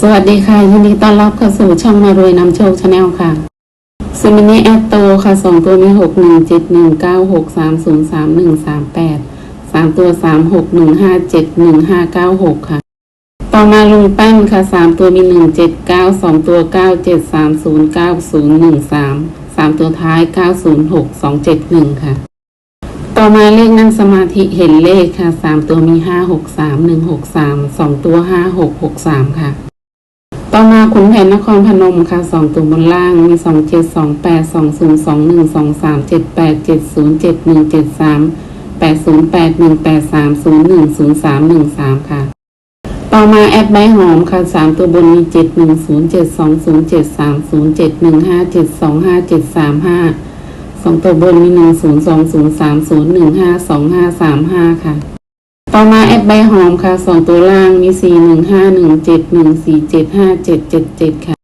สวัสดีค่ะยินดีต้อนรับเข้าสู่ช่องมารวยนำโชคชาแนลค่ะซิมินิแอตโตค่ะสองตัวมีหกหนึ่งเจ็ดหนึ่งเก้าหกสามศูนย์สามหนึ่งสามแปดสามตัวสามหกหนึ่งห้าเจ็ดหนึ่งห้าเก้าหกค่ะ ต่อมาลุงแป้นค่ะสามตัวมีหนึ่งเจ็ดเก้าสองตัวเก้าเจ็ดสามศูนย์เก้าศูนย์หนึ่งสามสามตัวท้ายเก้าศูนย์หกสองเจ็ดหนึ่งค่ะ ต่อมาเลขนั่งสมาธิเห็นเลขค่ะสามตัวมีห้าหกสามหนึ่งหกสามสองตัวห้าหกหกสามค่ะ ต่อมาขุนแผนนครพนมค่ะสองตัวบนล่างมีสองเจ็ดสองแปดสองศูนย์สองหนึ่งสองสามเจ็ดแปดเจ็ดศูนย์เจ็ดหนึ่งเจ็ดสามแปดศูนย์แปดหนึ่งแปดสามศูนย์หนึ่งศูนย์สามหนึ่งสามค่ะ ต่อมาแอดใบหอมค่ะสามตัวบนมีเจ็ดหนึ่งศูนย์เจ็ดสองศูนย์เจ็ดสามศูนย์เจ็ดหนึ่งห้าเจ็ดสองห้าเจ็ดสามห้าสองตัวบนมีหนึ่งศูนย์สองศูนย์สามศูนย์หนึ่งห้าสองห้าสามห้าค่ะ ต่อมาแอดใบหอมค่ะสองตัวล่างมีสี่หนึ่งห้าหนึ่งเจ็ดหนึ่งสี่เจ็ดห้าเจ็ดเจ็ดเจ็ดค่ะ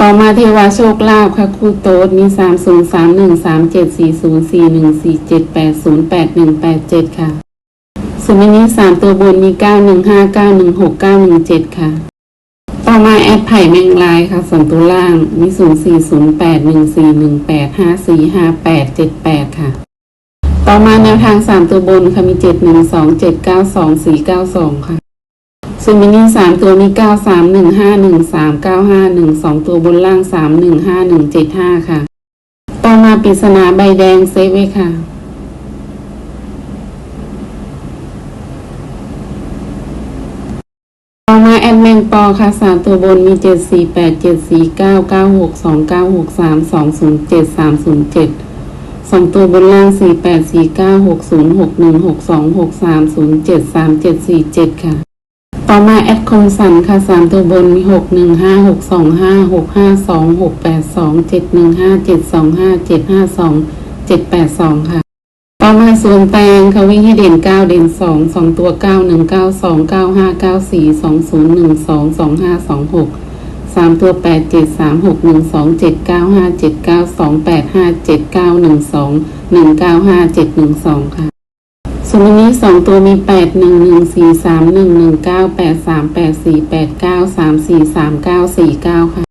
ต่อมาเทวาโชคลาภค่ะ คู่โต๊ดมีสามศูนย์สามหนึ่งสามเจ็ดสี่ศูนย์สี่หนึ่งสี่เจ็ดแปดศูนย์แปดหนึ่งแปดเจ็ดค่ะสุมินิสามตัวบนมีเก้าหนึ่งห้าเก้าหนึ่งหกเก้าหนึ่งเจ็ดค่ะ ต่อมาแอดไผ่แมงลายค่ะสองตัวล่างมีศูนย์สี่ศูนย์แปดหนึ่งสี่หนึ่งแปดห้าสี่ห้าแปดเจ็ดแปดค่ะ ต่อมาแนวทางสามตัวบนค่ะมีเจ็ดหนึ่งสองเจ็ดเก้าสองสี่เก้าสองค่ะส่วนมินิสามตัวมีเก้าสามหนึ่งห้าหนึ่งสามเก้าห้าหนึ่งสองตัวบนล่างสามหนึ่งห้าหนึ่งเจ็ดห้าค่ะ ต่อมาปริศนาใบแดงเซฟไว้ค่ะต่อมาแอดแมงปอค่ะสามตัวบนมีเจ็ดสี่แปดเจ็ดสี่เก้าเก้าหกสองเก้าหกสามสองศูนย์เจ็ดสามศูนย์เจ็ด สองตัวบนล่างสี่แปดสี่เก้าหกศูนย์หกหนึ่งหกสองหกสามศูนย์เจ็ดสามเจ็ดสี่เจ็ดค่ะ ต่อมาแอดคมสันค่ะสามตัวบนมีหกหนึ่งห้าหกสองห้าหกห้าสองหกแปดสองเจ็ดหนึ่งห้าเจ็ดสองห้าเจ็ดห้าสองเจ็ดแปดสองค่ะ ต่อมาส่วนแตงเขาวิ่งให้เด่นเก้าเด่นสองสองตัวเก้าหนึ่งเก้าสองเก้าห้าเก้าสี่สองศูนย์หนึ่งสองสองห้าสองหกามตัวแปดเจ็ดสามหกหนึ่งสองเจ็ดเก้าห้าเจ็ดเก้าสองแปดห้าเจ็ดเก้าหนึ่งสองหนึ่งเก้าห้าเจ็ดหนึ่งสองค่ะส่วนอันนี้สองตัวมีแปดหนึ่งหนึ่งสี่สามหนึ่งหนึ่งเก้าแปดสามแปดสี่แปดเก้าสามสี่สามเก้าสี่เก้าค่ะ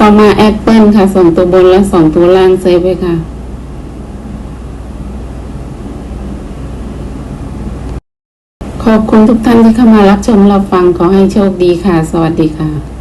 ต่อมาแอปเปิลค่ะสองตัวบนและสองตัวล่างเซฟไว้ค่ะขอบคุณทุกท่านที่เข้ามารับชมรับฟังขอให้โชคดีค่ะ สวัสดีค่ะ